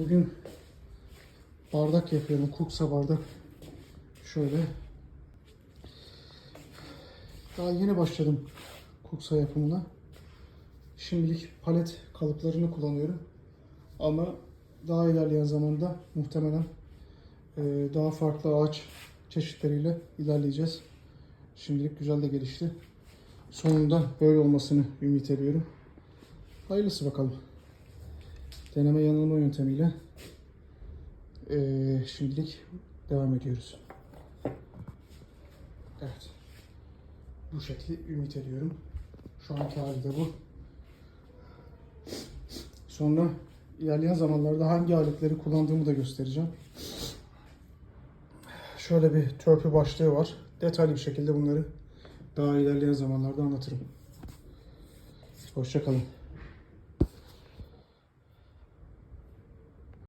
Bugün bardak yapıyorum. Kuksa bardak. Şöyle. Daha yeni başladım kuksa yapımına. Şimdilik palet kalıplarını kullanıyorum. Ama daha ilerleyen zamanda muhtemelen e, daha farklı ağaç çeşitleriyle ilerleyeceğiz. Şimdilik güzel de gelişti. Sonunda böyle olmasını ümit ediyorum. Hayırlısı bakalım. Deneme yanılma yöntemiyle e, şimdilik devam ediyoruz. Evet. Bu şekli ümit ediyorum. Şu anki hali de bu. Sonra ilerleyen zamanlarda hangi aletleri kullandığımı da göstereceğim. Şöyle bir törpü başlığı var. Detaylı bir şekilde bunları daha ilerleyen zamanlarda anlatırım. Hoşçakalın.